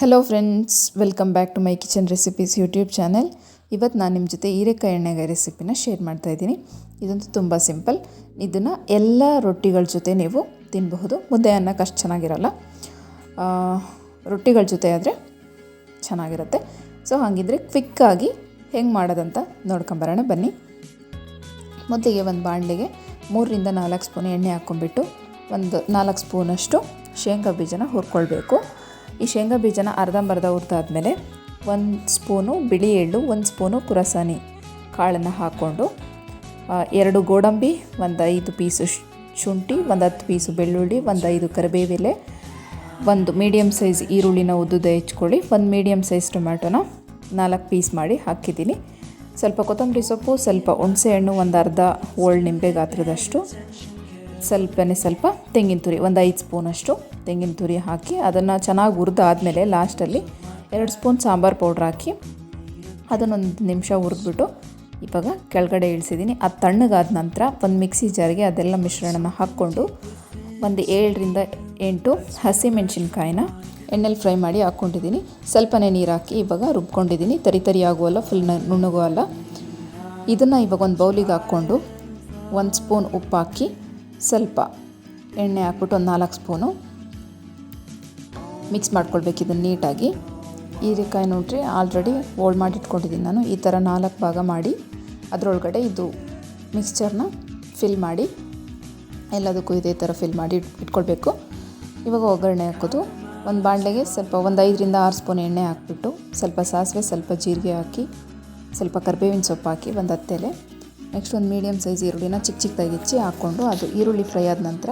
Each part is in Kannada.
Hello friends welcome back to my kitchen recipes YouTube channel ಇವತ್ತು ನಾನು ನಿಮ್ಮ ಜೊತೆ ಹೀರೆಕಾಯಿ ಎಣ್ಣೆಗಾಯಿ ರೆಸಿಪಿನ ಶೇರ್ ಮಾಡ್ತಾ ಇದ್ದೀನಿ. ಇದಂತೂ ತುಂಬ ಸಿಂಪಲ್ ಇದನ್ನು ಎಲ್ಲ ರೊಟ್ಟಿಗಳ ಜೊತೆ ನೀವು ತಿನ್ನಬಹುದು ಮುದ್ದೆ ಅನ್ನಕ್ಕೆ ಅಷ್ಟು ಚೆನ್ನಾಗಿರಲ್ಲ. ರೊಟ್ಟಿಗಳ ಜೊತೆ ಆದರೆ ಚೆನ್ನಾಗಿರುತ್ತೆ. ಸೊ ಹಾಗಿದ್ರೆ ಕ್ವಿಕ್ಕಾಗಿ ಹೆಂಗೆ ಮಾಡೋದಂತ ನೋಡ್ಕೊಂಬರೋಣ ಬನ್ನಿ. ಮೊದಲಿಗೆ ಒಂದು ಬಾಣಲೆಗೆ ಮೂರರಿಂದ ನಾಲ್ಕು ಸ್ಪೂನ್ ಎಣ್ಣೆ ಹಾಕ್ಕೊಂಡ್ಬಿಟ್ಟು ಒಂದು ನಾಲ್ಕು ಸ್ಪೂನಷ್ಟು ಶೇಂಗಾ ಬೀಜನ ಹುರ್ಕೊಳ್ಬೇಕು. ಈ ಶೇಂಗಾ ಬೀಜನ ಅರ್ಧಂಬರ್ಧ ಹುರಿದಾದ್ಮೇಲೆ ಒಂದು ಸ್ಪೂನು ಬಿಳಿ ಎಳ್ಳು, ಒಂದು ಸ್ಪೂನು ಕುರಸಾನಿ ಕಾಳನ್ನು ಹಾಕ್ಕೊಂಡು ಎರಡು ಗೋಡಂಬಿ, ಒಂದು ಐದು ಪೀಸು ಶುಂಠಿ, ಒಂದು ಹತ್ತು ಪೀಸು ಬೆಳ್ಳುಳ್ಳಿ, ಒಂದು ಐದು ಕರಿಬೇವೆಲೆ, ಒಂದು ಮೀಡಿಯಮ್ ಸೈಜ್ ಈರುಳ್ಳಿನ ಉದ್ದುದ ಹೆಚ್ಕೊಳ್ಳಿ, ಒಂದು ಮೀಡಿಯಮ್ ಸೈಜ್ ಟೊಮ್ಯಾಟೊನ ನಾಲ್ಕು ಪೀಸ್ ಮಾಡಿ ಹಾಕಿದ್ದೀನಿ. ಸ್ವಲ್ಪ ಕೊತ್ತಂಬರಿ ಸೊಪ್ಪು, ಸ್ವಲ್ಪ ಹುಣಸೆ ಹಣ್ಣು, ಒಂದು ಅರ್ಧ ಓಳ್ ನಿಂಬೆ ಗಾತ್ರದಷ್ಟು ಸ್ವಲ್ಪನೇ ಸ್ವಲ್ಪ ತೆಂಗಿನ ತುರಿ, ಒಂದು ಐದು ಸ್ಪೂನಷ್ಟು ತೆಂಗಿನ ತುರಿ ಹಾಕಿ ಅದನ್ನು ಚೆನ್ನಾಗಿ ಹುರಿದಾದ್ಮೇಲೆ ಲಾಸ್ಟಲ್ಲಿ ಎರಡು ಸ್ಪೂನ್ ಸಾಂಬಾರು ಪೌಡ್ರ್ ಹಾಕಿ ಅದನ್ನೊಂದು ನಿಮಿಷ ಹುರಿದ್ಬಿಟ್ಟು ಇವಾಗ ಕೆಳಗಡೆ ಇಳಿಸಿದ್ದೀನಿ. ಅದು ತಣ್ಣಗಾದ ನಂತರ ಒಂದು ಮಿಕ್ಸಿ ಜಾರಿಗೆ ಅದೆಲ್ಲ ಮಿಶ್ರಣನ ಹಾಕ್ಕೊಂಡು ಒಂದು ಏಳರಿಂದ ಎಂಟು ಹಸಿಮೆಣಸಿನ್ಕಾಯಿನ ಎಣ್ಣೆಲಿ ಫ್ರೈ ಮಾಡಿ ಹಾಕ್ಕೊಂಡಿದ್ದೀನಿ. ಸ್ವಲ್ಪನೇ ನೀರು ಹಾಕಿ ಇವಾಗ ರುಬ್ಕೊಂಡಿದ್ದೀನಿ. ತರಿ ತರಿ ಆಗುವಲ್ಲ ಫುಲ್ ನುಣ್ಣಗೂ ಅಲ್ಲ. ಇದನ್ನು ಇವಾಗ ಒಂದು ಬೌಲಿಗೆ ಹಾಕ್ಕೊಂಡು ಒಂದು ಸ್ಪೂನ್ ಉಪ್ಪು ಹಾಕಿ ಸ್ವಲ್ಪ ಎಣ್ಣೆ ಹಾಕ್ಬಿಟ್ಟು ಒಂದು ನಾಲ್ಕು ಸ್ಪೂನು ಮಿಕ್ಸ್ ಮಾಡ್ಕೊಳ್ಬೇಕು ಇದನ್ನು ನೀಟಾಗಿ. ಹೀರೆಕಾಯಿ ನೋಡ್ರಿ ಆಲ್ರೆಡಿ ಓಲ್ಡ್ ಮಾಡಿ ಇಟ್ಕೊಂಡಿದ್ದೀನಿ ನಾನು. ಈ ಥರ ನಾಲ್ಕು ಭಾಗ ಮಾಡಿ ಅದರೊಳಗಡೆ ಇದು ಮಿಕ್ಸ್ಚರ್ನ ಫಿಲ್ ಮಾಡಿ, ಎಲ್ಲದಕ್ಕೂ ಇದೇ ಥರ ಫಿಲ್ ಮಾಡಿ ಇಟ್, ಇಟ್ಕೊಳ್ಬೇಕು. ಇವಾಗ ಒಗ್ಗರಣೆ ಹಾಕೋದು. ಒಂದು ಬಾಣಲೆಗೆ ಸ್ವಲ್ಪ ಒಂದು ಐದರಿಂದ ಆರು ಸ್ಪೂನ್ ಎಣ್ಣೆ ಹಾಕ್ಬಿಟ್ಟು ಸ್ವಲ್ಪ ಸಾಸಿವೆ, ಸ್ವಲ್ಪ ಜೀರಿಗೆ ಹಾಕಿ, ಸ್ವಲ್ಪ ಕರಿಬೇವಿನ ಸೊಪ್ಪು ಹಾಕಿ ಒಂದು ಹತ್ತೆಲೆ ನೆಕ್ಸ್ಟ್ ಒಂದು ಮೀಡಿಯಮ್ ಸೈಜ್ ಈರುಳ್ಳಿನ ಚಿಕ್ಕ ಚಿಕ್ಕದಾಗಿ ಹೆಚ್ಚಿ ಹಾಕ್ಕೊಂಡು ಅದು ಈರುಳ್ಳಿ ಫ್ರೈ ಆದ ನಂತರ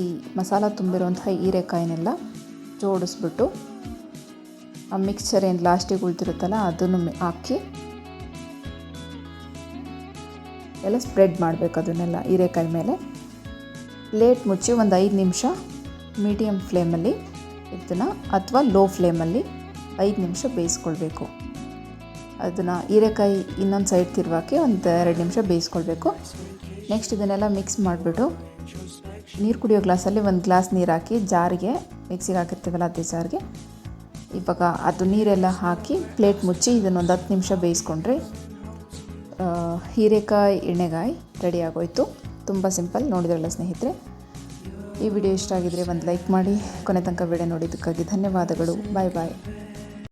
ಈ ಮಸಾಲ ತುಂಬಿರುವಂತಹ ಹೀರೆಕಾಯಿನೆಲ್ಲ ಜೋಡಿಸ್ಬಿಟ್ಟು ಆ ಮಿಕ್ಸ್ಚರ್ ಏನು ಲಾಸ್ಟಿಗೆ ಉಳಿದಿರುತ್ತಲ್ಲ ಅದನ್ನು ಹಾಕಿ ಎಲ್ಲ ಸ್ಪ್ರೆಡ್ ಮಾಡಬೇಕು ಅದನ್ನೆಲ್ಲ ಹೀರೆಕಾಯಿ ಮೇಲೆ. ಪ್ಲೇಟ್ ಮುಚ್ಚಿ ಒಂದು ಐದು ನಿಮಿಷ ಮೀಡಿಯಮ್ ಫ್ಲೇಮಲ್ಲಿ ಇದನ್ನು ಅಥವಾ ಲೋ ಫ್ಲೇಮಲ್ಲಿ ಐದು ನಿಮಿಷ ಬೇಯಿಸ್ಕೊಳ್ಬೇಕು. ಅದನ್ನು ಹೀರೆಕಾಯಿ ಇನ್ನೊಂದು ಸೈಡ್ ತಿರುವಾಕಿ ಒಂದು ಎರಡು ನಿಮಿಷ ಬೇಯಿಸ್ಕೊಳ್ಬೇಕು. ನೆಕ್ಸ್ಟ್ ಇದನ್ನೆಲ್ಲ ಮಿಕ್ಸ್ ಮಾಡಿಬಿಟ್ಟು ನೀರು ಕುಡಿಯೋ ಗ್ಲಾಸಲ್ಲಿ ಒಂದು ಗ್ಲಾಸ್ ನೀರು ಹಾಕಿ ಜಾರಿಗೆ ಮಿಕ್ಸಿಗೆ ಹಾಕಿರ್ತೀವಲ್ಲ ಅದೇ ಜಾರಿಗೆ. ಇವಾಗ ಅದು ನೀರೆಲ್ಲ ಹಾಕಿ ಪ್ಲೇಟ್ ಮುಚ್ಚಿ ಇದನ್ನೊಂದು ಹತ್ತು ನಿಮಿಷ ಬೇಯಿಸ್ಕೊಂಡ್ರೆ ಹೀರೆಕಾಯಿ, ಎಣ್ಣೆಗಾಯಿ ರೆಡಿ ಆಗೋಯ್ತು. ತುಂಬ ಸಿಂಪಲ್ ನೋಡಿದ್ರಲ್ಲ ಸ್ನೇಹಿತರೆ? ಈ ವಿಡಿಯೋ ಇಷ್ಟ ಆಗಿದ್ರೆ ಒಂದು ಲೈಕ್ ಮಾಡಿ, ಕೊನೆ ತನಕ ವಿಡಿಯೋ ನೋಡಿದ್ದಕ್ಕಾಗಿ ಧನ್ಯವಾದಗಳು. ಬಾಯ್ ಬಾಯ್